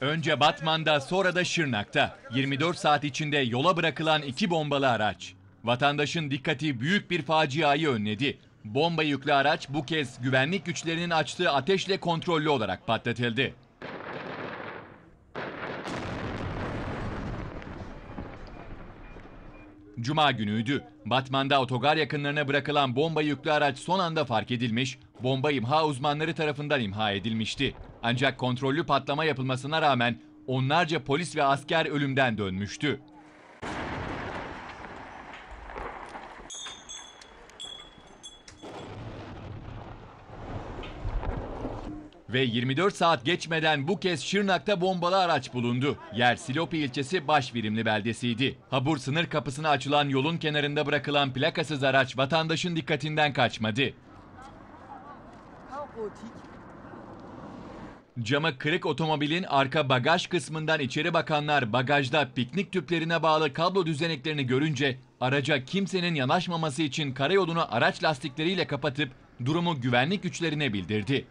Önce Batman'da sonra da Şırnak'ta 24 saat içinde yola bırakılan iki bombalı araç. Vatandaşın dikkati büyük bir faciayı önledi. Bomba yüklü araç bu kez güvenlik güçlerinin açtığı ateşle kontrollü olarak patlatıldı. Cuma günüydü. Batman'da otogar yakınlarına bırakılan bomba yüklü araç son anda fark edilmiş, bomba imha uzmanları tarafından imha edilmişti. Ancak kontrollü patlama yapılmasına rağmen onlarca polis ve asker ölümden dönmüştü. Ve 24 saat geçmeden bu kez Şırnak'ta bombalı araç bulundu. Yer Silopi ilçesi Başvirimli beldesiydi. Habur sınır kapısına açılan yolun kenarında bırakılan plakasız araç vatandaşın dikkatinden kaçmadı. Camı kırık otomobilin arka bagaj kısmından içeri bakanlar bagajda piknik tüplerine bağlı kablo düzeneklerini görünce araca kimsenin yanaşmaması için karayolunu araç lastikleriyle kapatıp durumu güvenlik güçlerine bildirdi.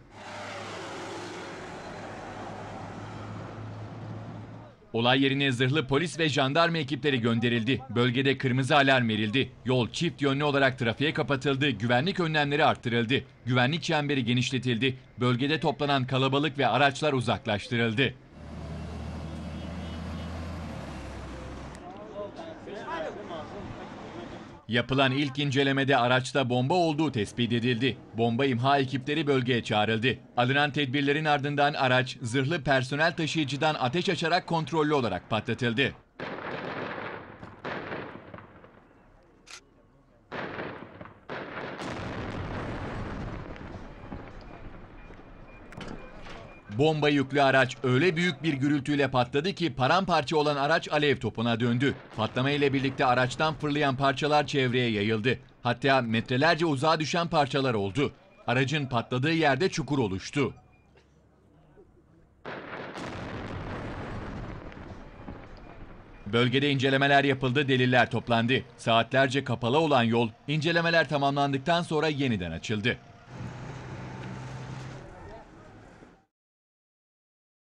Olay yerine zırhlı polis ve jandarma ekipleri gönderildi. Bölgede kırmızı alarm verildi. Yol çift yönlü olarak trafiğe kapatıldı. Güvenlik önlemleri arttırıldı. Güvenlik çemberi genişletildi. Bölgede toplanan kalabalık ve araçlar uzaklaştırıldı. Yapılan ilk incelemede araçta bomba olduğu tespit edildi. Bomba imha ekipleri bölgeye çağrıldı. Alınan tedbirlerin ardından araç zırhlı personel taşıyıcıdan ateş açarak kontrollü olarak patlatıldı. Bomba yüklü araç öyle büyük bir gürültüyle patladı ki paramparça olan araç alev topuna döndü. Patlama ile birlikte araçtan fırlayan parçalar çevreye yayıldı. Hatta metrelerce uzağa düşen parçalar oldu. Aracın patladığı yerde çukur oluştu. Bölgede incelemeler yapıldı, deliller toplandı. Saatlerce kapalı olan yol incelemeler tamamlandıktan sonra yeniden açıldı.